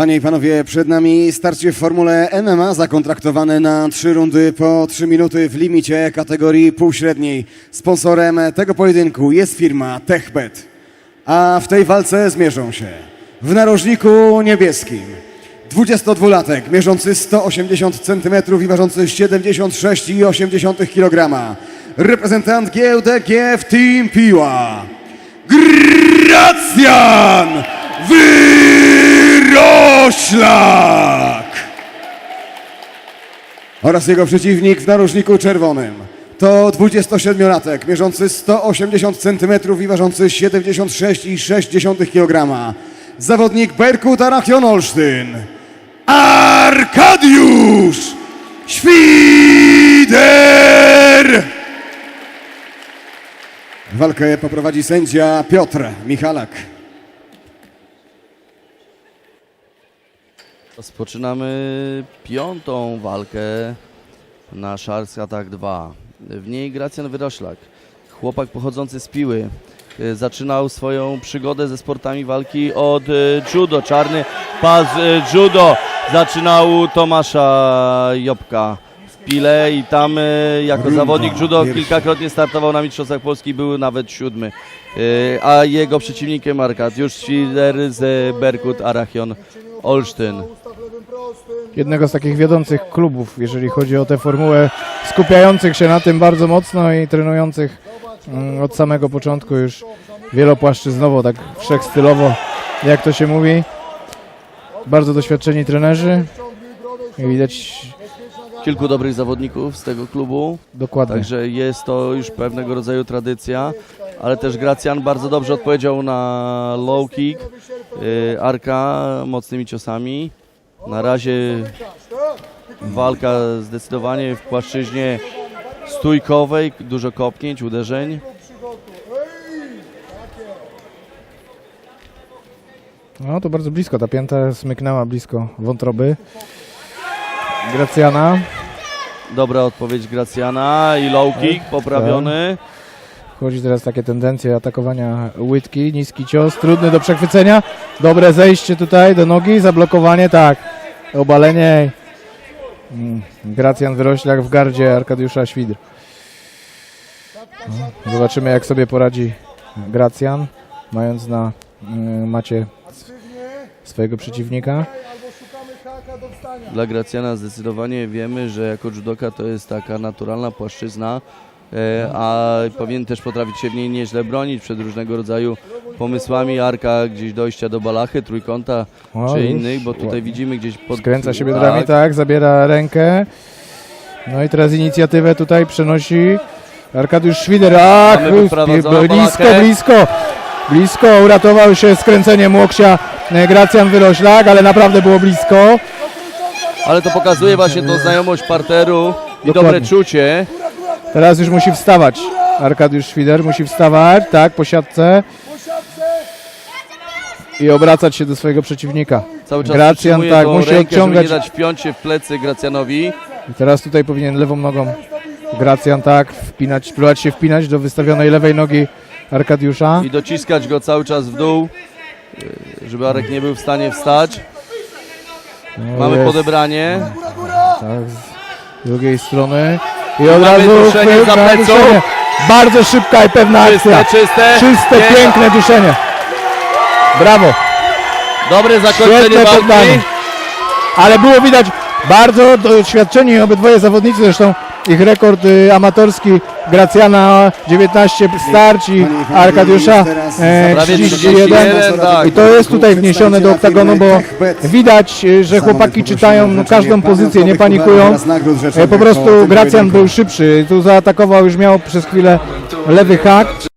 Panie i panowie, przed nami starcie w Formule MMA zakontraktowane na trzy rundy po trzy minuty w limicie kategorii półśredniej. Sponsorem tego pojedynku jest firma TechBet. A w tej walce zmierzą się w narożniku niebieskim 22-latek mierzący 180 cm i ważący 76,8 kg. Reprezentant GLDG w Team Piła. Gracjan Wyroślak! Oraz jego przeciwnik w narożniku czerwonym. To 27-latek, mierzący 180 cm i ważący 76,6 kg. Zawodnik Berkut Arachion Olsztyn. Arkadiusz Świder! Walkę poprowadzi sędzia Piotr Michalak. Rozpoczynamy piątą walkę na Sharks Attack 2. W niej Gracjan Wyroślak, chłopak pochodzący z Piły. y, Zaczynał swoją przygodę ze sportami walki od y, judo. Czarny pas y, judo zaczynał Tomasza Jobka w Pile i tam jako Runda zawodnik judo pierwsza. kilkakrotnie startował na Mistrzostwach Polski, był nawet siódmy. A jego przeciwnikiem Arkadiusz Świder z Berkut Arachion Olsztyn. jednego z takich wiodących klubów, jeżeli chodzi o tę formułę, skupiających się na tym bardzo mocno i trenujących mm, od samego początku już wielopłaszczyznowo, tak wszechstylowo, jak to się mówi. Bardzo doświadczeni trenerzy i widać kilku dobrych zawodników z tego klubu, dokładnie. także jest to już pewnego rodzaju tradycja, ale też Gracjan bardzo dobrze odpowiedział na low kick, Arka mocnymi ciosami. Na razie walka zdecydowanie w płaszczyźnie stójkowej, dużo kopnięć, uderzeń. No to bardzo blisko, ta pięta smyknęła blisko wątroby. Gracjana. Dobra odpowiedź Gracjana i low kick poprawiony. Wchodzi teraz takie tendencje atakowania łydki, niski cios, trudny do przechwycenia. Dobre zejście tutaj do nogi, zablokowanie, tak. Obalenie. Mm, Gracjan Wyroślak w gardzie Arkadiusza Świdr. No, Zobaczymy jak sobie poradzi Gracjan, mając na mm, macie swojego przeciwnika. Dla Gracjana zdecydowanie wiemy, że jako judoka to jest taka naturalna płaszczyzna, a powinien też potrafić się w niej nieźle bronić przed różnego rodzaju pomysłami Arka, gdzieś dojścia do balachy, trójkąta O, czy innych, bo tutaj ładnie. widzimy gdzieś pod... Skręca się biodrami, tak, zabiera rękę. No i teraz inicjatywę tutaj przenosi Arkadiusz Mamy wyprowadzoną blisko, blisko, blisko. Uratował się skręceniem łokcia e, Gracjan Wyroślak, ale naprawdę było blisko. Ale to pokazuje właśnie tą znajomość parteru i Dokładnie. dobre czucie. Teraz już musi wstawać. Arkadiusz Szwider musi wstawać, tak, po siatce. I obracać się do swojego przeciwnika. Cały czas Gracjan, tak, musi rękę, żeby odciągać. nie dać wpiąć się w plecy Gracjanowi. I teraz tutaj powinien lewą nogą Gracjan tak wpinać, próbować się wpinać do wystawionej lewej nogi Arkadiusza. i dociskać go cały czas w dół, żeby Arek nie był w stanie wstać. No Mamy jest, podebranie. Tak, z drugiej strony. I Mamy od razu duszenie za duszenie. Bardzo szybka i pewna Czyste, akcja. czyste. Czyste, Nie, piękne duszenie. Brawo. Dobre zakończenie Świetne walki. poddanie. Ale było widać bardzo doświadczeni obydwoje zawodnicy, zresztą ich rekord y, amatorski Gracjana 19 starć i Panie i panowie, Arkadiusza teraz e, Prawie 31. 31, tak. I to jest tutaj wniesione do oktagonu, bo widać, y, że chłopaki czytają no, każdą pozycję, nie panikują. E, Po prostu Gracjan był szybszy, tu zaatakował, już miał przez chwilę lewy hak.